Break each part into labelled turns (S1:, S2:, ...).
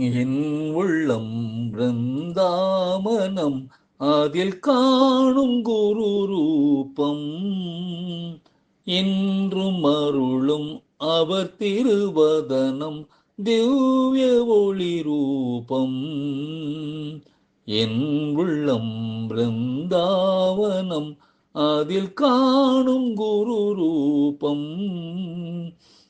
S1: என் உள்ளம் பிருந்தாமனம் அதில் காணும் குரு ரூபம். என்றும் அருளும் அவர் திருவதனம் திவ்ய ஒளி ரூபம். என் உள்ளம் பிருந்தாவனம் அதில் காணும் குரு ரூபம்.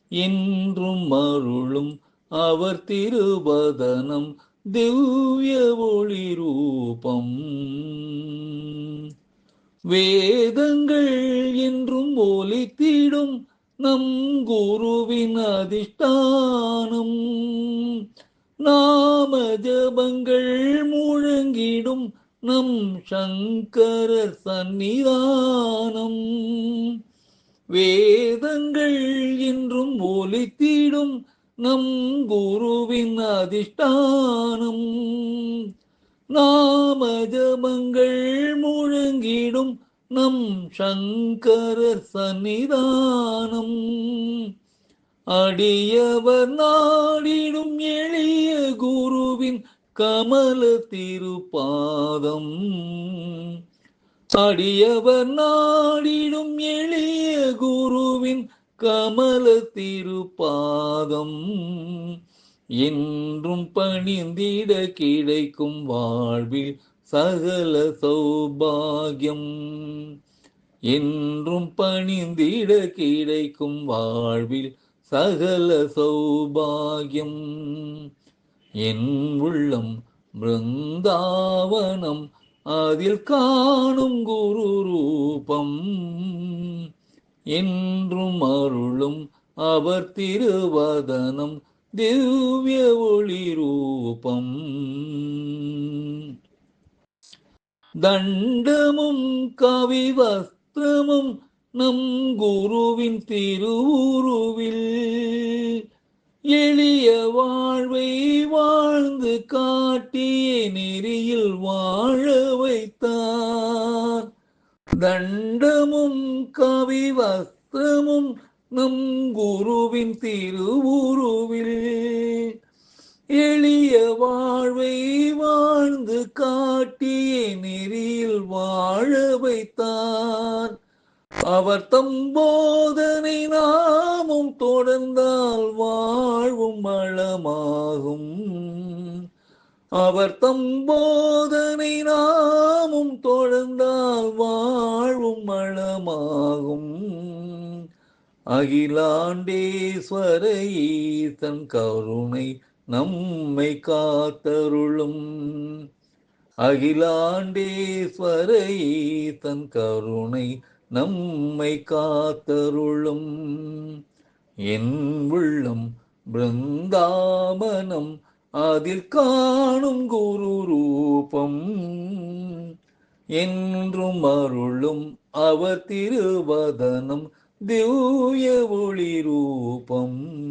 S1: என்றும் அருளும் அவர் திருவதனம் திவ்ய ஒளி ரூபம். வேதங்கள் என்றும் ஒலித்திடும் நம் குருவின் அதிஷ்டானம். நாம ஜபங்கள் முழங்கிடும் நம் சங்கரர் சந்நிதானம். வேதங்கள் என்றும் ஒலித்திடும் நம் குருவின் அதிஷ்டானம். நாமஜபங்கள் முழங்கிடும் நம் சங்கரர் சன்னிதானம் அடியவர் நாடிடும் எளிய குருவின் கமல திருப்பாதம். அடியவர் நாடிடும் எளிய குருவின் கமல திருப்பாதம் என்றும் பணிந்திட கிடைக்கும் வாழ்வில் சகல சௌபாகியம் என்றும் பணிந்திட கிடைக்கும் வாழ்வில் சகல சௌபாகியம். என் உள்ளம் பிருந்தாவனம் அதில் காணும் குரு ரூபம் என்றும் அருளும் அவர் திருவதனம் திவ்ய ஒளி ரூபம் தண்டமும் கவி வஸ்திரமும் நம் குருவின் திருவுருவில் எளிய வாழ்வை வாழ்ந்து காட்டிய நெறி தண்டமும் கவி வஸ்திரமும் நம் குருவின் திருவுருவில். எளிய வாழ்வை வாழ்ந்து காட்டிய நெறியில் வாழ வைத்தார். அவர் தம் போதனை நாமும் தொடர்ந்தால் வாழ்வும் வளமாகும். அவர் தம் போதனை நாமும் தொடர்ந்தால் வாழ்வும் வளமாகும் அகிலாண்டேஸ்வரை தன் கருணை நம்மை காத்தருளும். அகிலாண்டேஸ்வரை தன் கருணை நம்மை காத்தருளும். என் உள்ளம் பிருந்தாமனம் அதில் காணும் குரு ரூபம். என்றும் அருளும் அவர் திருவதனம் திவ்ய ஒளி ரூபம்.